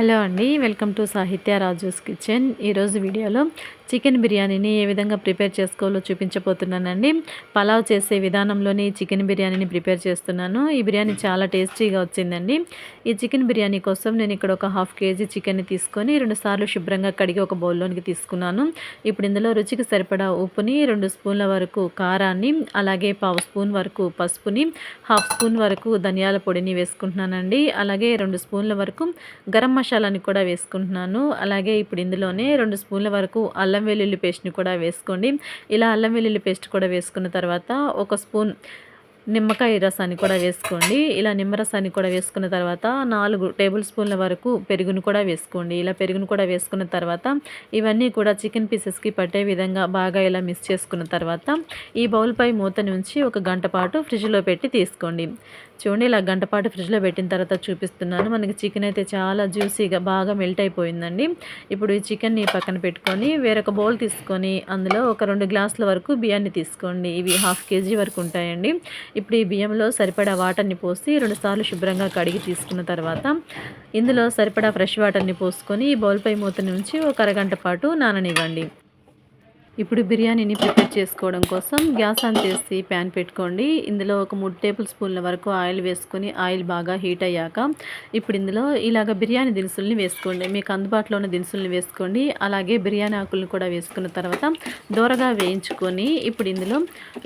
Hello అండి welcome to సాహిత్య Raju's kitchen. ఈరోజు వీడియోలో చికెన్ బిర్యానీని ఏ విధంగా ప్రిపేర్ చేసుకోవాలో చూపించబోతున్నానండి. పలావ్ చేసే విధానంలోని చికెన్ బిర్యానీని ప్రిపేర్ చేస్తున్నాను. ఈ బిర్యానీ చాలా టేస్టీగా వచ్చిందండి. ఈ చికెన్ బిర్యానీ కోసం నేను ఇక్కడ ఒక హాఫ్ కేజీ చికెన్ని తీసుకొని రెండు సార్లు శుభ్రంగా కడిగి ఒక బౌల్లోనికి తీసుకున్నాను. ఇప్పుడు ఇందులో రుచికి సరిపడా ఉప్పుని రెండు స్పూన్ల వరకు కారాన్ని అలాగే పావు స్పూన్ వరకు పసుపుని హాఫ్ స్పూన్ వరకు ధనియాల పొడిని వేసుకుంటున్నానండి. అలాగే రెండు స్పూన్ల వరకు గరం మసాలాని కూడా వేసుకుంటున్నాను. అలాగే ఇప్పుడు ఇందులోనే రెండు స్పూన్ల వరకు అల్లం అల్లం వెల్లుల్లి పేస్ట్ని కూడా వేసుకోండి. ఇలా అల్లం వెల్లుల్లి పేస్ట్ కూడా వేసుకున్న తర్వాత ఒక స్పూన్ నిమ్మకాయ రసాన్ని కూడా వేసుకోండి. ఇలా నిమ్మరసాన్ని కూడా వేసుకున్న తర్వాత నాలుగు టేబుల్ స్పూన్ల వరకు పెరుగును కూడా వేసుకోండి. ఇలా పెరుగును కూడా వేసుకున్న తర్వాత ఇవన్నీ కూడా చికెన్ పీసెస్కి పట్టే విధంగా బాగా ఇలా మిక్స్ చేసుకున్న తర్వాత ఈ బౌల్పై మూత నుంచి ఒక గంట పాటు ఫ్రిడ్జ్లో పెట్టి తీసుకోండి. చూడండి ఇలా గంట పాటు ఫ్రిడ్జ్లో పెట్టిన తర్వాత చూపిస్తున్నాను. మనకి చికెన్ అయితే చాలా జ్యూసీగా బాగా మెల్ట్ అయిపోయిందండి. ఇప్పుడు ఈ చికెన్ని పక్కన పెట్టుకొని వేరొక బౌల్ తీసుకొని అందులో ఒక రెండు గ్లాసుల వరకు బియ్యాన్ని తీసుకోండి. ఇవి హాఫ్ కేజీ వరకు ఉంటాయండి. ఇప్పుడు ఈ బియ్యంలో సరిపడా వాటర్ని పోసి రెండుసార్లు శుభ్రంగా కడిగి తీసుకున్న తర్వాత ఇందులో సరిపడా ఫ్రెష్ వాటర్ని పోసుకొని ఈ బౌల్పై మూత నుంచి ఒక అరగంట పాటు నాననివ్వండి. ఇప్పుడు బిర్యానీని ప్రిపేర్ చేసుకోవడం కోసం గ్యాస్ ఆన్ చేసి ప్యాన్ పెట్టుకోండి. ఇందులో ఒక మూడు టేబుల్ స్పూన్ల వరకు ఆయిల్ వేసుకొని ఆయిల్ బాగా హీట్ అయ్యాక ఇప్పుడు ఇందులో ఇలాగ బిర్యానీ దినుసుల్ని వేసుకోండి. మీకు అందుబాటులో ఉన్న దినుసుల్ని వేసుకోండి. అలాగే బిర్యానీ ఆకులను కూడా వేసుకున్న తర్వాత దూరగా వేయించుకొని ఇప్పుడు ఇందులో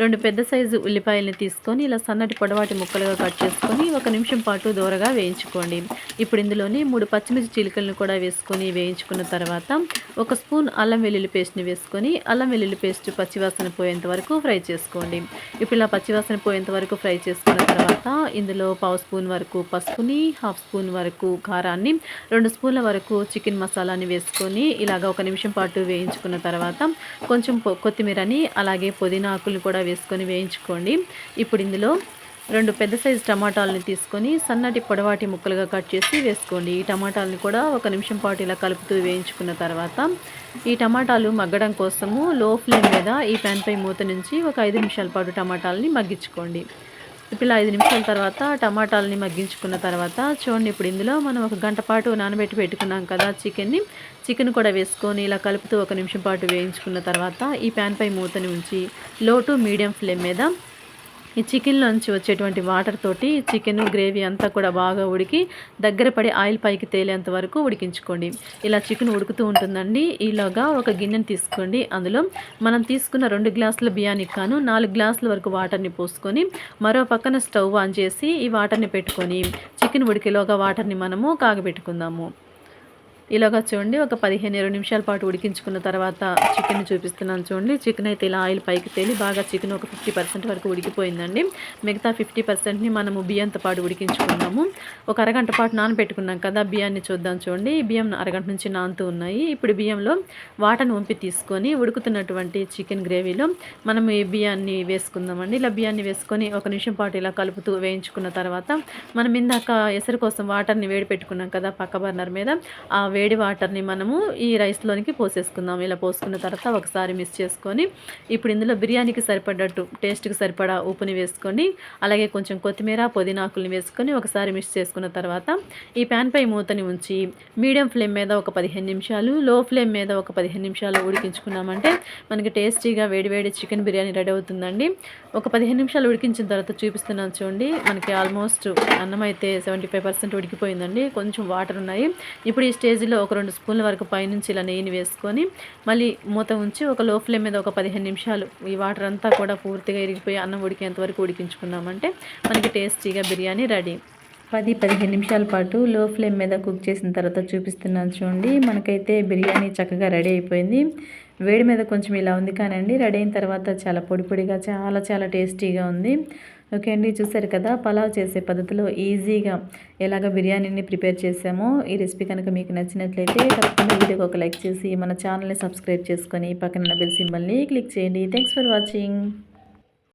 రెండు పెద్ద సైజు ఉల్లిపాయలని తీసుకొని ఇలా సన్నటి పొడవాటి ముక్కలుగా కట్ చేసుకొని ఒక నిమిషం పాటు దూరగా వేయించుకోండి. ఇప్పుడు ఇందులోని మూడు పచ్చిమిర్చి చిలుకలను కూడా వేసుకొని వేయించుకున్న తర్వాత ఒక స్పూన్ అల్లం వెల్లుల్లి పేస్ట్ని వేసుకొని అల్లం అల్లం వెల్లుల్లి పేస్ట్ పచ్చివాసన పోయేంత వరకు ఫ్రై చేసుకోండి. ఇప్పుడు ఇలా పచ్చివాసన పోయేంత వరకు ఫ్రై చేసుకున్న తర్వాత ఇందులో పావు స్పూన్ వరకు పసుపుని హాఫ్ స్పూన్ వరకు కారాన్ని రెండు స్పూన్ల వరకు చికెన్ మసాలాని వేసుకొని ఇలాగ ఒక నిమిషం పాటు వేయించుకున్న తర్వాత కొంచెం కొత్తిమీరని అలాగే పుదీనా ఆకులు కూడా వేసుకొని వేయించుకోండి. ఇప్పుడు ఇందులో రెండు పెద్ద సైజు టమాటాలని తీసుకొని సన్నటి పొడవాటి ముక్కలుగా కట్ చేసి వేసుకోండి. ఈ టమాటాలని కూడా ఒక నిమిషం పాటు ఇలా కలుపుతూ వేయించుకున్న తర్వాత ఈ టమాటాలు మగ్గడం కోసము లో ఫ్లేమ్ మీద ఈ ప్యాన్పై మూత నుంచి ఒక ఐదు నిమిషాల పాటు టమాటాలని మగ్గించుకోండి. ఇప్పుడు ఐదు నిమిషాల తర్వాత టమాటాలని మగ్గించుకున్న తర్వాత చూడండి ఇప్పుడు ఇందులో మనం ఒక గంట పాటు నానబెట్టి పెట్టుకున్నాం కదా చికెన్ని. చికెన్ కూడా వేసుకొని ఇలా కలుపుతూ ఒక నిమిషం పాటు వేయించుకున్న తర్వాత ఈ ప్యాన్పై మూతని ఉంచి లో టు మీడియం ఫ్లేమ్ మీద ఈ చికెన్లోంచి వచ్చేటువంటి వాటర్ తోటి చికెన్ గ్రేవీ అంతా కూడా బాగా ఉడికి దగ్గర పడి ఆయిల్ పైకి తేలేంత వరకు ఉడికించుకోండి. ఇలా చికెన్ ఉడుకుతూ ఉంటుందండి. ఈలోగా ఒక గిన్నెని తీసుకోండి. అందులో మనం తీసుకున్న రెండు గ్లాసుల బియ్యానికి కాను నాలుగు గ్లాసుల వరకు వాటర్ని పోసుకొని మరో పక్కన స్టవ్ ఆన్ చేసి ఈ వాటర్ని పెట్టుకొని చికెన్ ఉడికేలోగా వాటర్ని మనము కాగబెట్టుకుందాము. ఇలాగా చూడండి ఒక పదిహేను ఇరవై నిమిషాల పాటు ఉడికించుకున్న తర్వాత చికెన్ చూపిస్తున్నాను చూడండి. చికెన్ అయితే ఇలా ఆయిల్ పైకి తేలి బాగా చికెన్ ఒక ఫిఫ్టీ పర్సెంట్ వరకు ఉడికిపోయిందండి. మిగతా ఫిఫ్టీ పర్సెంట్ని మనము బియ్యంతో పాటు ఉడికించుకున్నాము. ఒక అరగంట పాటు నానబెట్టుకున్నాం కదా బియ్యాన్ని చూద్దాం చూడండి. బియ్యం అరగంట నుంచి నానుతూ ఉన్నాయి. ఇప్పుడు బియ్యంలో వాటర్ని వంపి తీసుకొని ఉడుకుతున్నటువంటి చికెన్ గ్రేవీలో మనం ఈ బియ్యాన్ని వేసుకుందామండి. ఇలా బియ్యాన్ని వేసుకొని ఒక నిమిషం పాటు ఇలా కలుపుతూ వేయించుకున్న తర్వాత మనం ఇందాక ఎసరు కోసం వాటర్ని వేడి పెట్టుకున్నాం కదా పక్క బర్నర్ మీద. ఆ వేడి వాటర్ని మనము ఈ రైస్లోనికి పోసేసుకుందాం. ఇలా పోసుకున్న తర్వాత ఒకసారి మిక్స్ చేసుకొని ఇప్పుడు ఇందులో బిర్యానీకి సరిపడట్టు టేస్ట్కి సరిపడా ఉప్పుని వేసుకొని అలాగే కొంచెం కొత్తిమీర పుదీనాకుల్ని వేసుకొని ఒకసారి మిక్స్ చేసుకున్న తర్వాత ఈ ప్యాన్పై మూతని ఉంచి మీడియం ఫ్లేమ్ మీద ఒక పదిహేను నిమిషాలు లో ఫ్లేమ్ మీద ఒక పదిహేను నిమిషాలు ఉడికించుకున్నామంటే మనకి టేస్టీగా వేడివేడి చికెన్ బిర్యానీ రెడీ అవుతుందండి. ఒక పదిహేను నిమిషాలు ఉడికించిన తర్వాత చూపిస్తున్నాను చూడండి. మనకి ఆల్మోస్ట్ అన్నం అయితే సెవెంటీ ఫైవ్ పర్సెంట్ ఉడికిపోయిందండి. కొంచెం వాటర్ ఉన్నాయి. ఇప్పుడు ఈ స్టేజ్ కేజీలో ఒక రెండు స్పూన్ల వరకు పైనుంచి ఇలా నెయ్యిని వేసుకొని మళ్ళీ మూత ఉంచి ఒక లో ఫ్లేమ్ మీద ఒక పదిహేను నిమిషాలు ఈ వాటర్ అంతా కూడా పూర్తిగా ఇరిగిపోయి అన్నం ఉడికేంత వరకు ఉడికించుకున్నామంటే మనకి టేస్టీగా బిర్యానీ రెడీ. పది పదిహేను నిమిషాల పాటు లో ఫ్లేమ్ మీద కుక్ చేసిన తర్వాత చూపిస్తున్నాను చూడండి. మనకైతే బిర్యానీ చక్కగా రెడీ అయిపోయింది. వేడి మీద కొంచెం ఇలా ఉంది కానండి. రెడీ అయిన తర్వాత చాలా పొడి పొడిగా చాలా చాలా టేస్టీగా ఉంది. ఓకే అండి చూసారు కదా పలావ్ చేసే పద్ధతిలో ఈజీగా ఎలాగ బిర్యానీని ప్రిపేర్ చేసామో ఈ రెసిపీ కనుక మీకు నచ్చినట్లయితే తప్పకుండా వీడియోకి ఒక లైక్ చేసి మన ఛానల్ని సబ్స్క్రైబ్ చేసుకొని పక్కన బెల్ సింబల్ని క్లిక్ చేయండి. Thanks for watching